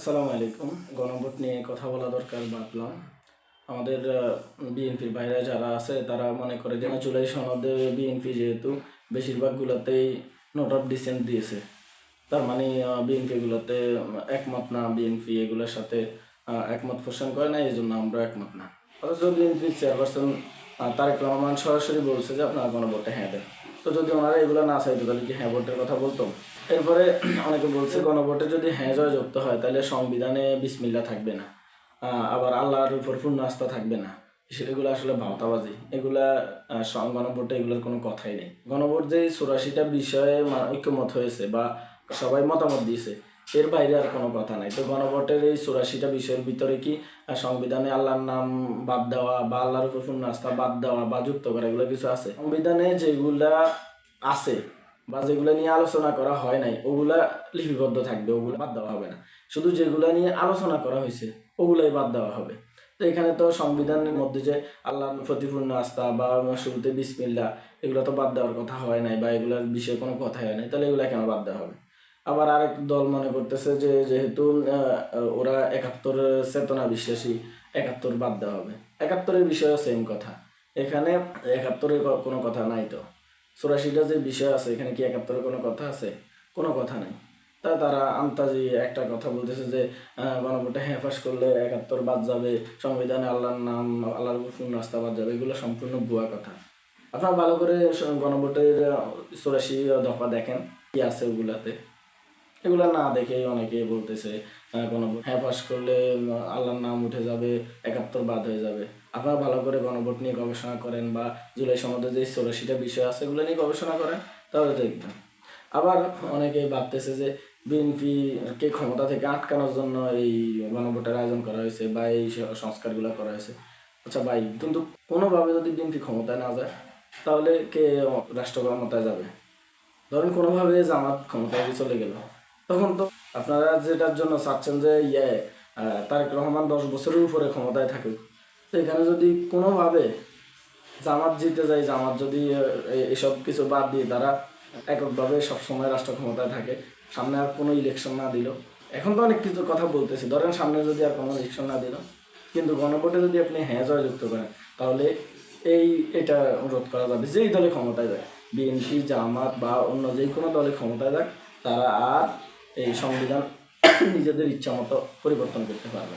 আসসালামু আলাইকুম। গণভোট নিয়ে কথা বলা দরকার ভাবলাম। আমাদের বিএনপির বাইরে যারা আছে তারা মনে করে যে না, জুলাই সনদে বিএনপি যেহেতু বেশিরভাগগুলোতেই নোট অফ ডিসেন্ট দিয়েছে। তার মানে বিএনপিগুলোতে একমত না বিএনপি এগুলোর সাথে একমত পোষণ করে না এই জন্য আমরা একমত না। অথচ বিএনপি চেয়ারপারসন তারেক রহমান সরাসরি বলছে যে আপনারা গণভোটে হ্যাঁ দেন। তো যদি ওনারা এগুলো না চাইতো তাহলে কি হ্যাঁ ভোটের কথা বলতো? এরপরে অনেকে বলছে, গণভোটে যদি হ্যাঁ জয় যুক্ত হয়, তাহলে সংবিধানে বিসমিল্লা থাকবে না। আবার আল্লাহর উপর পূর্ণ আস্থা থাকবে না। সেগুলো আসলে ভাওতাবাজি। এগুলা গণভোটে এগুলোর কোনো কথাই নেই। গণভোট যে চুরাশিটা বিষয়ে ঐক্যমত হয়েছে বা সবাই মতামত দিয়েছে, এর বাইরে আর কোনো কথা নাই। তো গণভোটের এই চুরাশিটা বিষয়ের ভিতরে কি সংবিধানে আল্লাহর নাম বাদ দেওয়া বা আল্লাহর উপর পূর্ণ আস্থা বাদ দেওয়া বা যুক্ত করা, এগুলো কিছু আছে? সংবিধানে যেগুলা আছে বা যেগুলো নিয়ে আলোচনা করা হয় নাই, ওগুলা লিপিবদ্ধ থাকবে, ওগুলো বাদ দেওয়া হবে না। শুধু যেগুলো নিয়ে আলোচনা করা হয়েছে, ওগুলাই বাদ দেওয়া হবে। তো এখানে তো সংবিধানের মধ্যে যে আল্লাহর প্রতিপূর্ণ আস্থা বা শুরুতে বিসমিল্লা এগুলো তো বাদ দেওয়ার কথা হয় নাই বা এগুলোর বিষয়ে কোনো কথাই হয় নাই, তাহলে এগুলো কেন বাদ দেওয়া হবে? আবার আরেক দল মনে করতেছে যে যেহেতু ওরা একাত্তর চেতনা বিশ্বাসী, একাত্তর বাদ দেওয়া হবে। একাত্তরের বিষয়েও সেম কথা। এখানে একাত্তরের কোনো কথা নাই তো। চুরাশিটা যে বিষয় আছে, এখানে কি একাত্তরের কোনো কথা আছে? কোনো কথা নেই। তা তারা আমতাজি একটা কথা বলতেছে যে গণভোটে হ্যাঁ পাস করলে একাত্তর বাদ যাবে, সংবিধানে আল্লাহর নাম, আল্লাহর পূর্ণ আস্থা বাদ যাবে, এগুলো সম্পূর্ণ ভুয়া কথা। আপনারা ভালো করে গণভোটের চুরাশি দফা দেখেন, কি আছে ওগুলাতে। এগুলো না দেখেই অনেকে বলতেছে গণভোট হ্যাঁ পাস করলে, আল্লাহর নাম বাদ হয়ে যাবে। আপনারা ভালো করে গণভোট নিয়ে গবেষণা করেন বা জুলাই সমাজে যে চৌরাশিটা বিষয় আছে এগুলো নিয়ে গবেষণা করেন, তাহলে দেখবেন। আবার অনেকে ভাবতেছে যে বিএনপি কে ক্ষমতা থেকে আটকানোর জন্য এই গণভোটের আয়োজন করা হয়েছে বা এই সংস্কারগুলো করা হয়েছে। আচ্ছা ভাই, কিন্তু কোনোভাবে যদি বিএনপি ক্ষমতায় না যায়, তাহলে কে রাষ্ট্র ক্ষমতায় যাবে? ধরেন কোনোভাবে জামাত ক্ষমতায় চলে গেল, তখন তো আপনারা যেটার জন্য চাচ্ছেন যে ইয়ে তারেক রহমান দশ বছরের উপরে ক্ষমতায় থাকুক। এখানে যদি কোনোভাবে জামাত জিতে যায়, জামাত যদি এসব কিছু বাদ দিয়ে তারা এককভাবে সবসময় রাষ্ট্র ক্ষমতায় থাকে, সামনে আর কোনো ইলেকশন না দিল। এখন তো অনেক কিছু কথা বলতেছি। ধরেন সামনে যদি আর কোনো ইলেকশন না দিল, কিন্তু গণভোটে যদি আপনি হ্যাঁ জয় যুক্ত করেন, তাহলে এই, এটা রোধ করা যাবে, যেই দলে ক্ষমতায় যায়, বিএনপি, জামাত বা অন্য যে কোনো দলে ক্ষমতায় যাক, তারা আর এই সংবিধান নিজেদের ইচ্ছা মতো পরিবর্তন করতে পারবে।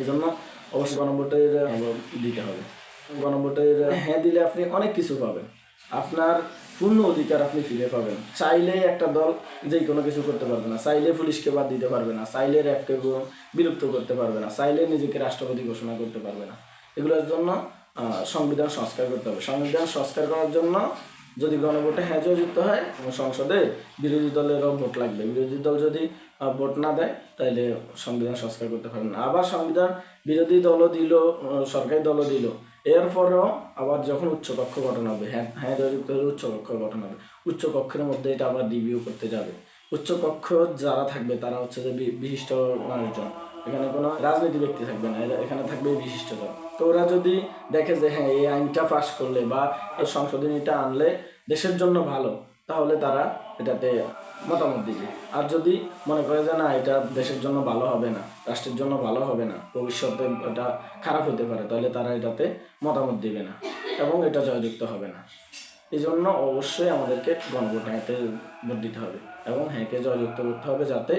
এই জন্য অবশ্যই গণভোটের দিতে হবে। গণভোটের হ্যাঁ দিলে আপনি অনেক কিছু পাবেন। আপনার পূর্ণ অধিকার আপনি ফিরে পাবেন। চাইলে একটা দল যে কোনো কিছু করতে পারবে না। চাইলে পুলিশকে বাদ দিতে পারবে না। চাইলে র্যাবকে বিলুপ্ত করতে পারবে না। চাইলে নিজেকে রাষ্ট্রপতি ঘোষণা করতে পারবে না। এগুলোর জন্য সংবিধান সংস্কার করতে হবে। সংবিধান সংস্কার করার জন্য যদি গণভোটে হ্যাঁ যুক্ত হয় সংসদে বিরোধী দলেরও ভোট লাগবে। বিরোধী দল যদি ভোট না দেয় তাহলে সংবিধান সংস্কার করতে পারবে না। আবার সংবিধান বিরোধী দলও দিল সরকারি দলও দিল। এরপরেও আবার যখন উচ্চকক্ষ গঠন হবে হ্যাঁ হ্যাঁ যুক্ত হলে উচ্চকক্ষ গঠন হবে, উচ্চকক্ষের মধ্যে এটা আবার রিভিউ করতে যাবে। উচ্চকক্ষ যারা থাকবে, তারা হচ্ছে যে বিশিষ্ট মানুষজন। এখানে কোনো রাজনীতি ব্যক্তি থাকবে না এখানে থাকবে বিশিষ্টজন তো ওরা যদি দেখে যে হ্যাঁ এই আইনটা পাশ করলে বা এই সংশোধনীটা আনলে দেশের জন্য ভালো। তাহলে তারা এটাতে মতামত দিবে। আর যদি মনে করে যে না, এটা দেশের জন্য ভালো হবে না, রাষ্ট্রের জন্য ভালো হবে না, ভবিষ্যতে এটা খারাপ হতে পারে, তাহলে তারা এটাতে মতামত দিবে না এবং এটা জয়যুক্ত হবে না। এই জন্য অবশ্যই আমাদেরকে গণভোট হ্যাঁতে ভোট দিতে হবে এবং হ্যাঁকে জয়যুক্ত করতে হবে যাতে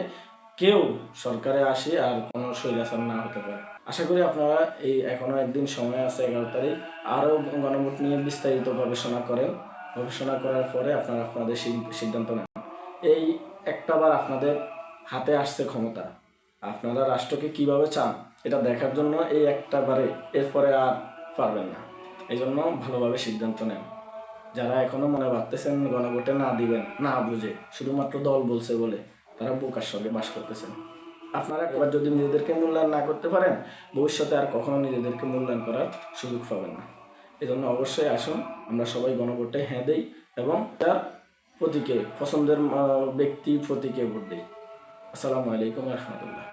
কেউ সরকারে আসি আর কোনো স্বৈরাচার না হতে পারে। আশা করি আপনারা এই এখনও একদিন সময় আছে এগারো তারিখ। আরও গণভোট নিয়ে বিস্তারিত গবেষণা করেন। গবেষণা করার পরে আপনারা আপনাদের সিদ্ধান্ত নেন। এই একটাবার আপনাদের হাতে আসছে ক্ষমতা। আপনারা রাষ্ট্রকে কীভাবে চান এটা দেখার জন্য এই একটাবারে এরপরে আর পারবেন না। এই জন্য ভালোভাবে সিদ্ধান্ত নেন। যারা এখনও মনে ভাবতেছেন গণভোটে না দিবেন, না বুঝে, শুধুমাত্র দল বলছে বলে তারা বোকার সঙ্গে বাস করতেছেন। আপনারা এবার যদি নিজেদেরকে মূল্যায়ন না করতে পারেন, ভবিষ্যতে আর কখনো নিজেদেরকে মূল্যায়ন করার সুযোগ পাবেন না। এই জন্য অবশ্যই আসুন, আমরা সবাই গণভোটে হ্যাঁ দেই এবং তার প্রতীকে, পছন্দের ব্যক্তি প্রতীকে ভোট দিই। আসসালামু আলাইকুম রহমতুল্লাহ।